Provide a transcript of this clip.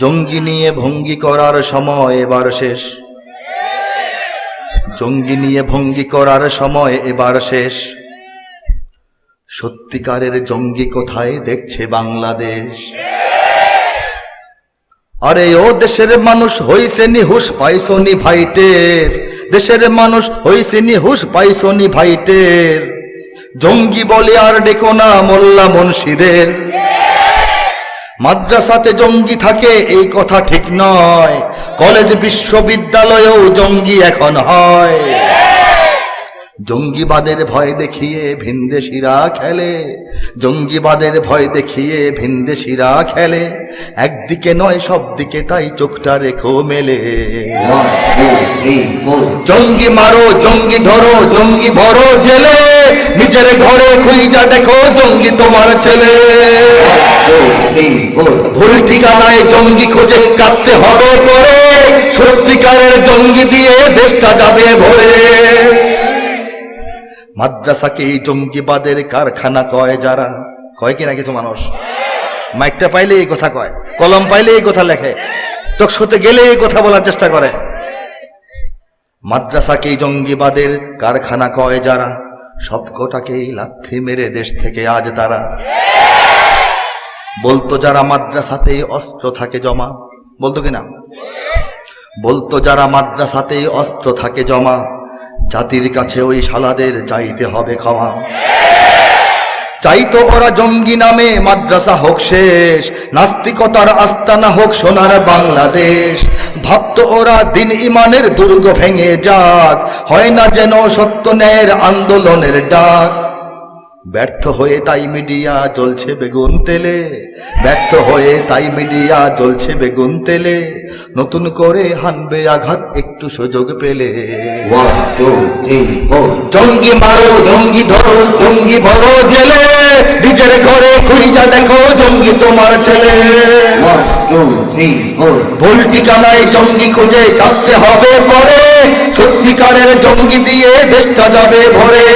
জঙ্গি নিয়ে ভঙ্গি করার সময় এবার শেষ। জঙ্গি নিয়ে ভঙ্গি করার সময় এবার শেষ। সত্যিকারের জঙ্গি কোথায় দেখছে বাংলাদেশ? আরে, ও দেশের মানুষ হইছে নিহুস পাইছনি ভাইটের। দেশের মানুষ হইছে নিহুস পাইছনি ভাইটের। জঙ্গি বলে আর ডেকো না মোল্লা মুন্সিদের। মাদ্রাসাতে জঙ্গি থাকে এই কথা ঠিক নয়। কলেজ বিশ্ববিদ্যালয়েও জঙ্গি এখন হয়। জঙ্গিবাদের ভয় দেখিয়ে ভিনদেশিরা খেলে। জঙ্গিবাদের ভয় দেখিয়ে ভিনদেশিরা খেলে। একদিকে নয় সব দিকে তাই চোখটা রেখো মেলে. জঙ্গি মারো জঙ্গি ধরো জঙ্গি ভরো জেলে। নিজের ঘরে খুঁজা দেখো জঙ্গি তোমার ছেলে। ভুল ঠিকানায় জঙ্গি খোঁজে কাটতে হবে পরে, সত্যিকারের জঙ্গি দিয়ে দেশটা যাবে ভরে। মাদ্রাসাকে এই জঙ্গিবাদের কারখানা কয় যারা? কয় কিনা কিছু মানুষ? মাইকটা পাইলে এই কথা কয়, কলম পাইলে এই কথা লেখে টকশোতে গেলে এই কথা বলার চেষ্টা করে। মাদ্রাসাকে জঙ্গিবাদের কারখানা কয় যারা? সব কটাকেই লাথি মেরে দেশ থেকে আজ তারা। বলতো যারা মাদ্রাসাতে অস্ত্র থাকে জমা। বলতো কিনা? বলতো যারা মাদ্রাসাতে অস্ত্র থাকে জমা, জাতির কাছে ওই শালাদের চাইতে হবে ক্ষমা চাইতো ওরা জঙ্গি নামে, মাদ্রাসা হোক শেষ, নাস্তিকতার আস্তানা হোক সোনার বাংলাদেশ। ভাবতো ওরা দিন ইমানের দুর্গ ভেঙে যাক, হয় না যেন সত্য ন্যায়ের আন্দোলনের ডাক। ব্যর্থ হয়ে তাই মিডিয়া জ্বলছে বেগুন তেলে। ব্যর্থ হয়ে তাই মিডিয়া জ্বলছে বেগুন তেলে। নতুন করে হানবে আঘাত একটু সুযোগ পেলে. জঙ্গি মারো জঙ্গি ধরো জঙ্গি ভরো জেলে। নিজের ঘরে খুঁজা দেখো জঙ্গি তোমার ছেলে। ভুল ঠিকানায় জঙ্গি। খুঁজে কাটতে হবে পরে। সত্যিকারের জঙ্গি দিয়ে দেশটা যাবে ভরে।